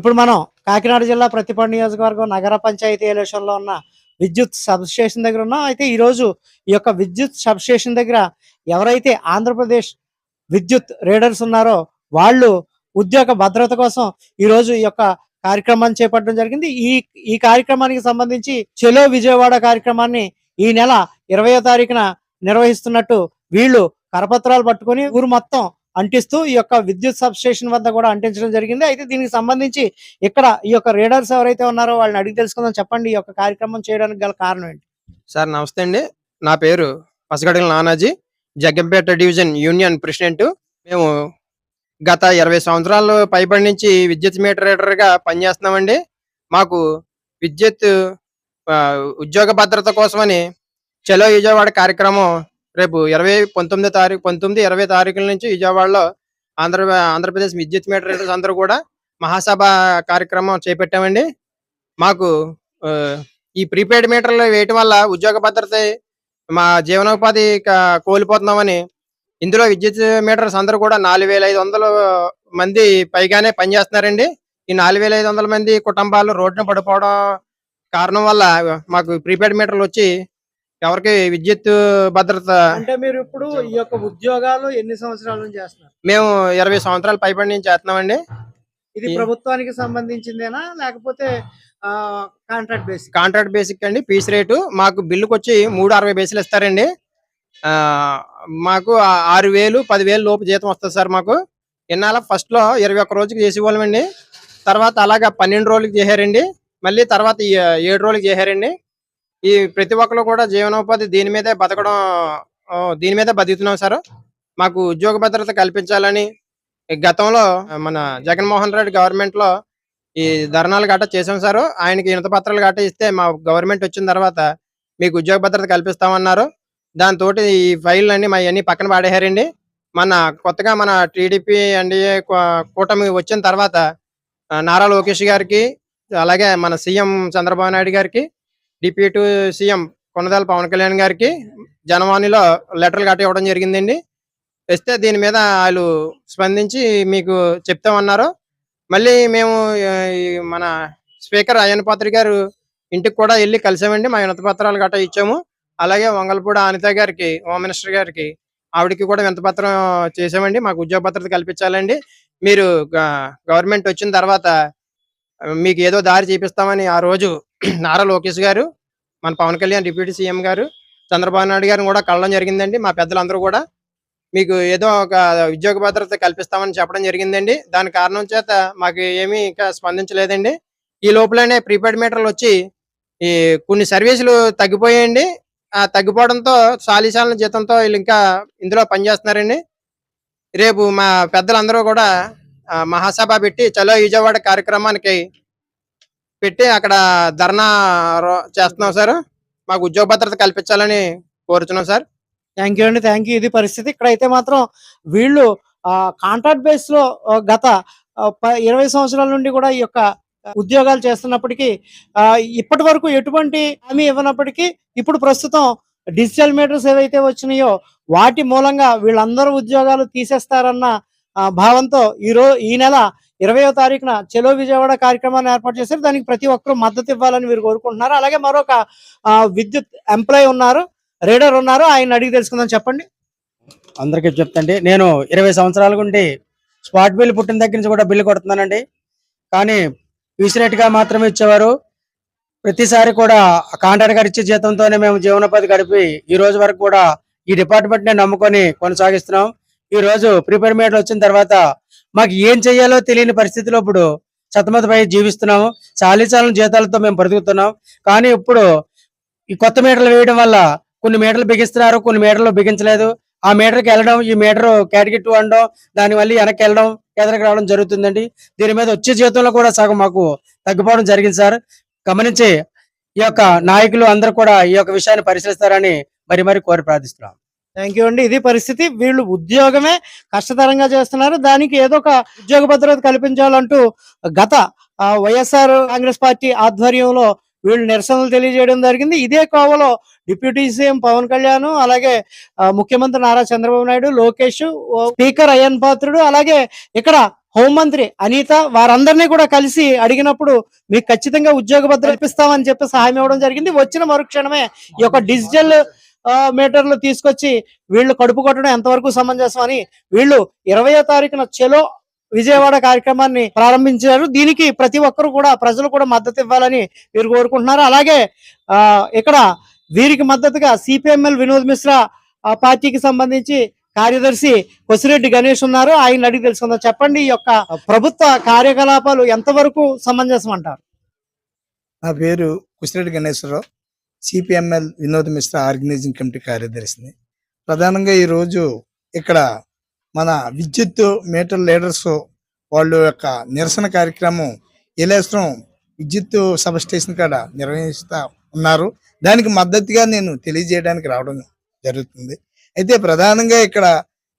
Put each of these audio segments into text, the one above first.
ఇప్పుడు మనం కాకినాడ జిల్లా ప్రతిపాడు నియోజకవర్గం నగర పంచాయతీ ఎలక్షన్లో ఉన్న విద్యుత్ సబ్స్టేషన్ దగ్గర ఉన్నాం. అయితే ఈరోజు ఈ యొక్క విద్యుత్ సబ్స్టేషన్ దగ్గర ఎవరైతే ఆంధ్రప్రదేశ్ విద్యుత్ రేడర్స్ ఉన్నారో వాళ్ళు ఉద్యోగ భద్రత కోసం ఈరోజు ఈ యొక్క కార్యక్రమాన్ని చేపట్టడం జరిగింది. ఈ ఈ కార్యక్రమానికి సంబంధించి చెలో విజయవాడ కార్యక్రమాన్ని ఈ నెల ఇరవయో తారీఖున నిర్వహిస్తున్నట్టు వీళ్ళు కరపత్రాలు పట్టుకొని ఊరు మొత్తం అంటిస్తూ ఈ యొక్క విద్యుత్ సబ్ స్టేషన్ వద్ద కూడా అంటించడం జరిగింది. అయితే దీనికి సంబంధించి ఇక్కడ ఈ యొక్క రీడర్స్ ఎవరైతే ఉన్నారో వాళ్ళని అడిగి తెలుసుకుందాం. చెప్పండి ఈ యొక్క కార్యక్రమం చేయడానికి గల కారణం ఏంటి? సార్ నమస్తే అండి. నా పేరు Pasagadala Nanaji Jaggampeta division union president. మేము గత ఇరవై సంవత్సరాలు పైబడి నుంచి విద్యుత్ మీటర్ పనిచేస్తున్నామండి. మాకు విద్యుత్ ఉద్యోగ భద్రత కోసమని చలో విజయవాడ కార్యక్రమం రేపు ఇరవై పంతొమ్మిదో తారీఖు పంతొమ్మిది ఇరవై తారీఖుల నుంచి విజయవాడలో ఆంధ్ర ఆంధ్రప్రదేశ్ విద్యుత్ మీటర్ అందరూ కూడా మహాసభ కార్యక్రమం చేపట్టామండి. మాకు ఈ ప్రీపెయిడ్ మీటర్లు వేయటం వల్ల ఉద్యోగ భద్రత మా జీవనోపాధి కోల్పోతున్నామని ఇందులో విద్యుత్ మీటర్స్ అందరూ కూడా నాలుగు వేల ఐదు వందల మంది పైగానే పనిచేస్తున్నారండి. ఈ నాలుగు వేల ఐదు వందల మంది కుటుంబాలు రోడ్డున పడిపోవడం కారణం వల్ల మాకు ప్రీపెయిడ్ మీటర్లు వచ్చి ఎవరికి విద్యుత్ భద్రత అంటే మీరు ఇప్పుడు ఈ యొక్క ఉద్యోగాలు ఎన్ని సంవత్సరాల నుంచి చేస్తున్నారు? మేము ఇరవై సంవత్సరాల పైబడి నుంచి చేస్తున్నామండి. ఇది ప్రభుత్వానికి సంబంధించిందేనా? లేకపోతే కాంట్రాక్ట్ బేసిక్ కాంట్రాక్ట్ బేసిక్ అండి పీస్ రేటు. మాకు బిల్లుకి వచ్చి మూడు అరవై బేసులు ఇస్తారండి. మాకు ఆరు వేలు పదివేలు లోపు జీతం వస్తుంది సార్ మాకు. ఇన్నాళ్ళ ఫస్ట్లో ఇరవై ఒక్క రోజుకి చేసేవాళ్ళమండి. తర్వాత అలాగా పన్నెండు రోజులకి చేశారండి. మళ్ళీ తర్వాత ఏడు రోజులకి చేశారండి. ఈ ప్రతి ఒక్కరు కూడా జీవనోపాధి దీని మీదే బతకడం దీని మీదే బతుకుతున్నాం సార్. మాకు ఉద్యోగ భద్రత కల్పించాలని గతంలో మన జగన్మోహన్ రెడ్డి గవర్నమెంట్లో ఈ ధర్నాలు గట్రా చేసాం సార్. ఆయనకి ఇనత పత్రాలు గట్టా ఇస్తే మా గవర్నమెంట్ వచ్చిన తర్వాత మీకు ఉద్యోగ భద్రత కల్పిస్తామన్నారు. దాంతో ఈ ఫైల్ అన్ని మా అన్ని పక్కన పాడేశారండి. మన కొత్తగా మన టీడీపీ ఎన్డీఏ కూటమి వచ్చిన తర్వాత నారా లోకేష్ గారికి అలాగే మన సీఎం చంద్రబాబు నాయుడు గారికి డిప్యూటీ సీఎం కొనదాల పవన్ కళ్యాణ్ గారికి జనవాణిలో లెటర్లు గట్రా ఇవ్వడం జరిగిందండి. ఇస్తే దీని మీద వాళ్ళు స్పందించి మీకు చెప్తామన్నారు. మళ్ళీ మేము మన స్పీకర్ అయ్యన్ పాత్రి గారు ఇంటికి కూడా వెళ్ళి కలిసామండి. మా వినత పత్రాలు గట్రా ఇచ్చాము. అలాగే వంగలపూడి అనిత గారికి హోమ్ మినిస్టర్ గారికి ఆవిడకి కూడా వినతి పత్రం చేసామండి. మాకు ఉద్యోగ భద్రత కల్పించాలండి. మీరు గవర్నమెంట్ వచ్చిన తర్వాత మీకు ఏదో దారి చూపిస్తామని ఆ రోజు నారా లోకేష్ గారు మన పవన్ కళ్యాణ్ డిప్యూటీ సీఎం గారు చంద్రబాబు నాయుడు గారిని కూడా కళ్ళడం జరిగిందండి. మా పెద్దలందరూ కూడా మీకు ఏదో ఒక ఉద్యోగ భద్రత కల్పిస్తామని చెప్పడం జరిగిందండి. దాని కారణం చేత మాకు ఏమీ ఇంకా స్పందించలేదండి. ఈ లోపలనే ప్రీపెయిడ్ మీటర్లు వచ్చి ఈ కొన్ని సర్వీసులు తగ్గిపోయాయండి. ఆ తగ్గిపోవడంతో సాలిసాల జీతంతో వీళ్ళు ఇంకా ఇందులో పనిచేస్తున్నారండి. రేపు మా పెద్దలందరూ కూడా మహాసభ పెట్టి చలో విజయవాడ కార్యక్రమానికి పెట్టి అక్కడ ధర్నా చేస్తున్నాం సార్. మాకు ఉద్యోగ భద్రత కల్పించాలని కోరుతున్నాం సార్. థ్యాంక్ యూ అండి థ్యాంక్ యూ ఇది పరిస్థితి. ఇక్కడైతే మాత్రం వీళ్ళు కాంట్రాక్ట్ బేస్లో గత ఇరవై సంవత్సరాల నుండి కూడా ఈ యొక్క ఉద్యోగాలు చేస్తున్నప్పటికీ ఆ, ఇప్పటి వరకు ఎటువంటి హామీ ఇవ్వనప్పటికీ ఇప్పుడు ప్రస్తుతం డిజిటల్ మీటర్స్ ఏవైతే వచ్చినాయో వాటి మూలంగా వీళ్ళందరూ ఉద్యోగాలు తీసేస్తారన్న భావంతో ఈ ఈ నెల ఇరవయో తారీఖున చెలో విజయవాడ కార్యక్రమాన్ని ఏర్పాటు చేశారు. దానికి ప్రతి ఒక్కరూ మద్దతు ఇవ్వాలని వీరు కోరుకుంటున్నారు. అలాగే మరొక విద్యుత్ ఎంప్లాయ్ ఉన్నారు. రీడర్ ఉన్నారు. ఆయన అడిగి తెలుసుకుందాం. చెప్పండి. అందరికీ చెప్తండి. నేను ఇరవై సంవత్సరాల గుండి స్పాట్ బిల్ పుట్టిన దగ్గర నుంచి కూడా బిల్లు కొడుతున్నానండి. కానీ గా మాత్రమే ఇచ్చేవారు. ప్రతిసారి కూడా కాంట్రాక్ట్ గారు ఇచ్చే జీతంతోనే మేము జీవనోపాధి గడిపి ఈ రోజు వరకు కూడా ఈ డిపార్ట్మెంట్ నమ్ముకొని కొనసాగిస్తున్నాం. ఈ రోజు ప్రిపేర్ మీటర్ వచ్చిన తర్వాత మాకు ఏం చెయ్యాలో తెలియని పరిస్థితిలో ఇప్పుడు సతమతపై జీవిస్తున్నాము. చాలీచాలని జీతాలతో మేము బ్రతుకుతున్నాం. కానీ ఇప్పుడు ఈ కొత్త మీటర్లు వేయడం వల్ల కొన్ని మీటర్లు బిగిస్తున్నారు కొన్ని మీటర్లు బిగించలేదు. ఆ మీటర్కి వెళ్ళడం ఈ మీటర్ కేటగిరీ అనడం దాని వల్ల వెనక్కి వెళ్ళడం కేదరికి రావడం జరుగుతుందండి. దీని మీద వచ్చే జీతంలో కూడా సగం మాకు తగ్గిపోవడం జరిగింది సార్. గమనించి ఈ యొక్క నాయకులు అందరూ కూడా ఈ యొక్క విషయాన్ని పరిశీలిస్తారని మరి మరి కోరి ప్రార్థిస్తున్నాం. థ్యాంక్ యూ అండి. ఇది పరిస్థితి. వీళ్ళు ఉద్యోగమే కష్టతరంగా చేస్తున్నారు. దానికి ఏదో ఒక ఉద్యోగ భద్రత కల్పించాలంటూ గత వైఎస్ఆర్ కాంగ్రెస్ పార్టీ ఆధ్వర్యంలో వీళ్ళు నిరసనలు తెలియజేయడం జరిగింది. ఇదే కోవలో డిప్యూటీ సీఎం పవన్ కళ్యాణ్ అలాగే ముఖ్యమంత్రి నారా చంద్రబాబు నాయుడు లోకేష్ స్పీకర్ అయ్యన్ పాత్రుడు అలాగే ఇక్కడ హోంమంత్రి అనిత వారందరినీ కూడా కలిసి అడిగినప్పుడు మీకు ఖచ్చితంగా ఉద్యోగ భద్రత ఇప్పిస్తామని చెప్పి సహాయం ఇవ్వడం జరిగింది. వచ్చిన మరుక్షణమే ఈ యొక్క డిజిటల్ మీటర్లు తీసుకొచ్చి వీళ్ళు కడుపు కొట్టడం ఎంతవరకు సమంజసం అని వీళ్ళు ఇరవయో తారీఖున చెలో విజయవాడ కార్యక్రమాన్ని ప్రారంభించారు. దీనికి ప్రతి ఒక్కరు కూడా ప్రజలు కూడా మద్దతు ఇవ్వాలని వీరు కోరుకుంటున్నారు. అలాగే ఆ ఇక్కడ వీరికి మద్దతుగా సిపిఎంఎల్ వినోద్ మిశ్రా పార్టీకి సంబంధించి కార్యదర్శి కొసిరెడ్డి గణేష్ ఉన్నారు. ఆయన అడిగి తెలుసుకుందాం. చెప్పండి ఈ యొక్క ప్రభుత్వ కార్యకలాపాలు ఎంతవరకు సమంజసం అంటారు? నా పేరు Kusireddy Ganeswararao. CPML Vinod Mishra organizing committee కార్యదర్శిని. ప్రధానంగా ఈరోజు ఇక్కడ మన విద్యుత్ మీటర్ లీడర్స్ వాళ్ళ యొక్క నిరసన కార్యక్రమం ఏలేశ్వరం విద్యుత్ సబ్ స్టేషన్ కాడ నిర్వహిస్తా ఉన్నారు. దానికి మద్దతుగా నేను తెలియజేయడానికి రావడం జరుగుతుంది. అయితే ప్రధానంగా ఇక్కడ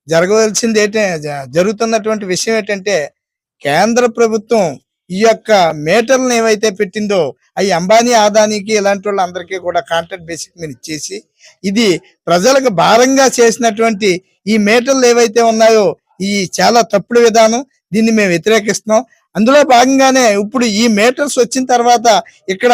జరగవలసింది ఏంటంటే జరుగుతున్నటువంటి విషయం ఏంటంటే కేంద్ర ప్రభుత్వం ఈ యొక్క మీటర్లను ఏవైతే పెట్టిందో అవి అంబానీ ఆదానికి ఇలాంటి వాళ్ళందరికీ కూడా కాంట్రాక్ట్ బేసిక్ మీద ఇచ్చేసి ఇది ప్రజలకు భారంగా చేసినటువంటి ఈ మీటర్లు ఏవైతే ఉన్నాయో ఈ చాలా తప్పుడు విధానం దీన్ని మేము వ్యతిరేకిస్తున్నాం. అందులో భాగంగానే ఇప్పుడు ఈ మీటర్స్ వచ్చిన తర్వాత ఇక్కడ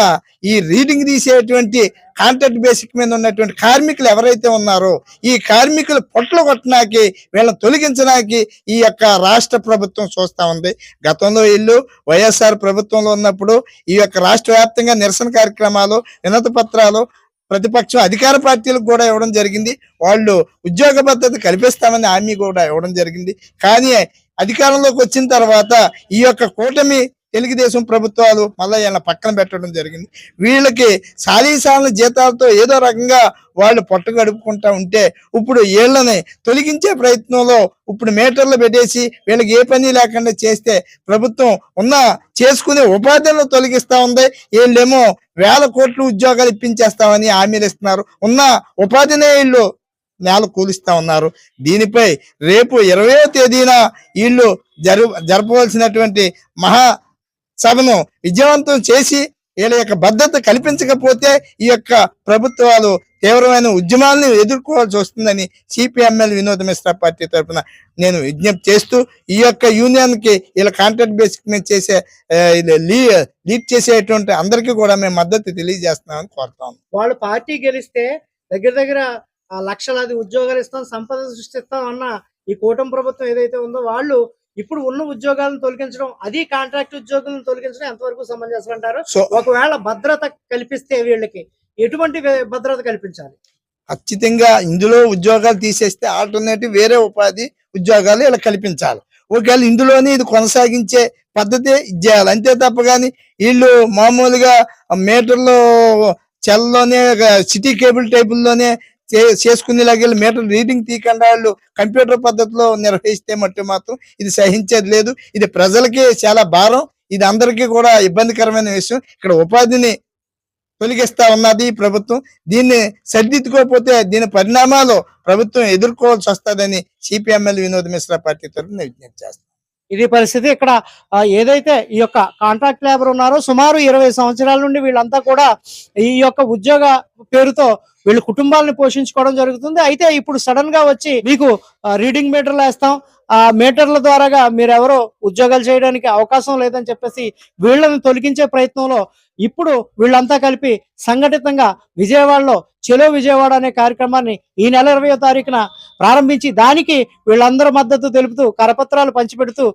ఈ రీడింగ్ తీసేటువంటి కాంట్రాక్ట్ బేసిక్ మీద ఉన్నటువంటి కార్మికులు ఎవరైతే ఉన్నారో ఈ కార్మికులు పొట్లు కొట్టడానికి వీళ్ళని తొలగించడానికి ఈ యొక్క రాష్ట్ర ప్రభుత్వం చూస్తా ఉంది. గతంలో వీళ్ళు వైఎస్ఆర్ ప్రభుత్వంలో ఉన్నప్పుడు ఈ యొక్క రాష్ట్ర వ్యాప్తంగా నిరసన కార్యక్రమాలు వినతి పత్రాలు ప్రతిపక్షం అధికార పార్టీలకు కూడా ఇవ్వడం జరిగింది. వాళ్ళు ఉద్యోగ భద్రత కల్పిస్తామని హామీ కూడా ఇవ్వడం జరిగింది. కానీ అధికారంలోకి వచ్చిన తర్వాత ఈ యొక్క కూటమి తెలుగుదేశం ప్రభుత్వాలు మళ్ళీ వీళ్ళ పక్కన పెట్టడం జరిగింది. వీళ్ళకి సాలీసాల జీతాలతో ఏదో రకంగా వాళ్ళు పొట్ట గడుపుకుంటా ఉంటే ఇప్పుడు వీళ్ళని తొలగించే ప్రయత్నంలో ఇప్పుడు మీటర్లు పెట్టేసి వీళ్ళకి ఏ పని లేకుండా చేస్తే ప్రభుత్వం ఉన్న చేసుకునే ఉపాధులను తొలగిస్తూ ఉంది. వీళ్ళేమో వేల కోట్లు ఉద్యోగాలు ఇప్పించేస్తామని హామీలు ఇస్తున్నారు. ఉన్న ఉపాధినే వీళ్ళు నేల కూలిస్తా ఉన్నారు. దీనిపై రేపు ఇరవయో తేదీన వీళ్ళు జరు జరపవలసినటువంటి మహా సభను విజయవంతం చేసి వీళ్ళ యొక్క భద్రత కల్పించకపోతే ఈ యొక్క ప్రభుత్వాలు తీవ్రమైన ఉద్యమాలను ఎదుర్కోవాల్సి వస్తుందని సిపిఎంఎల్ వినోద్ మిశ్రా పార్టీ తరఫున నేను విజ్ఞప్తి చేస్తూ ఈ యొక్క యూనియన్కి వీళ్ళ కాంట్రాక్ట్ బేసిక్ మీద చేసే లీ- లీడ్ చేసేటువంటి అందరికీ కూడా మేము మద్దతు తెలియజేస్తున్నామని కోరుతాం వాళ్ళు పార్టీ గెలిస్తే దగ్గర దగ్గర లక్షలాది ఉద్యోగాలు ఇస్తాం సంపద సృష్టిస్తాం అన్న ఈ కూటమి ప్రభుత్వం ఏదైతే ఉందో వాళ్ళు ఇప్పుడు ఉన్న ఉద్యోగాలను తొలగించడం అది కాంట్రాక్ట్ ఉద్యోగులను తొలగించడం ఎంతవరకు సమంజసం అంటారు? సో ఒకవేళ భద్రత కల్పిస్తే వీళ్ళకి ఎటువంటి భద్రత కల్పించాలి? ఖచ్చితంగా ఇందులో ఉద్యోగాలు తీసేస్తే ఆల్టర్నేటివ్ వేరే ఉపాధి ఉద్యోగాలు ఇలా కల్పించాలి. ఒకవేళ ఇందులోనే ఇది కొనసాగించే పద్ధతి ఇచ్చేయాలి అంతే తప్ప కానీ వీళ్ళు మామూలుగా మీటర్లో చెల్లోనే సిటీ కేబుల్ టేబుల్లోనే చే- చేసుకునేలాగా మీటర్ రీడింగ్ తీయకుండా వాళ్ళు కంప్యూటర్ పద్ధతిలో నిర్వహిస్తే మట్టు మాత్రం ఇది సహించేది లేదు. ఇది ప్రజలకి చాలా భారం. ఇది అందరికీ కూడా ఇబ్బందికరమైన విషయం. ఇక్కడ ఉపాధిని తొలగిస్తా ఉన్నది ఈ ప్రభుత్వం. దీన్ని సరిదిద్దుకోకపోతే దీని పరిణామాలు ప్రభుత్వం ఎదుర్కోవాల్సి వస్తుందని సిపిఎంఎల్ వినోద్ మిశ్రా పార్టీ తరఫున విజ్ఞప్తి చేస్తారు ఇది పరిస్థితి. ఇక్కడ ఏదైతే ఈ యొక్క కాంట్రాక్ట్ లేబర్ ఉన్నారో సుమారు ఇరవై సంవత్సరాల నుండి వీళ్ళంతా కూడా ఈ యొక్క ఉద్యోగ పేరుతో వీళ్ళ కుటుంబాలను పోషించుకోవడం జరుగుతుంది. అయితే ఇప్పుడు సడన్గా వచ్చి మీకు రీడింగ్ మీటర్లు వేస్తాం. ఆ మీటర్ల ద్వారాగా మీరెవరో ఉద్యోగాలు చేయడానికి అవకాశం లేదని చెప్పేసి వీళ్ళని తొలగించే ప్రయత్నంలో ఇప్పుడు వీళ్ళంతా కలిపి సంఘటితంగా విజయవాడలో చెలో విజయవాడ అనే కార్యక్రమాన్ని ఈ నెల ఇరవయో తారీఖున ప్రారంభించి దానికి వీళ్ళందరూ మద్దతు తెలుపుతూ కరపత్రాలు పంచిపెడుతూ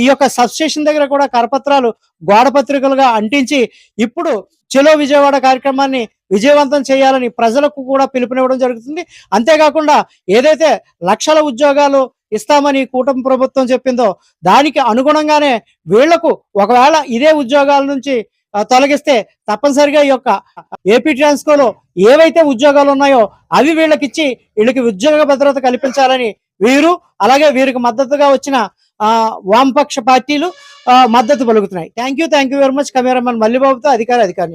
ఈ యొక్క సబ్స్టేషన్ దగ్గర కూడా కరపత్రాలు గోడపత్రికలుగా అంటించి ఇప్పుడు చెలో విజయవాడ కార్యక్రమాన్ని విజయవంతం చేయాలని ప్రజలకు కూడా పిలుపునివ్వడం జరుగుతుంది. అంతేకాకుండా ఏదైతే లక్షల ఉద్యోగాలు ఇస్తామని కూటమి ప్రభుత్వం చెప్పిందో దానికి అనుగుణంగానే వీళ్ళకు ఒకవేళ ఇదే ఉద్యోగాల నుంచి తొలగిస్తే తప్పనిసరిగా ఈ యొక్క ఏపీ ట్రాన్స్కోలో ఏవైతే ఉద్యోగాలు ఉన్నాయో అవి వీళ్ళకి ఇచ్చి వీళ్ళకి ఉద్యోగ భద్రత కల్పించాలని వీరు అలాగే వీరికి మద్దతుగా వచ్చిన వామపక్ష పార్టీలు మద్దతు పలుకుతున్నాయి. Thank you thank you very much cameraman మల్లిబాబుతో అధికారి అధికారి.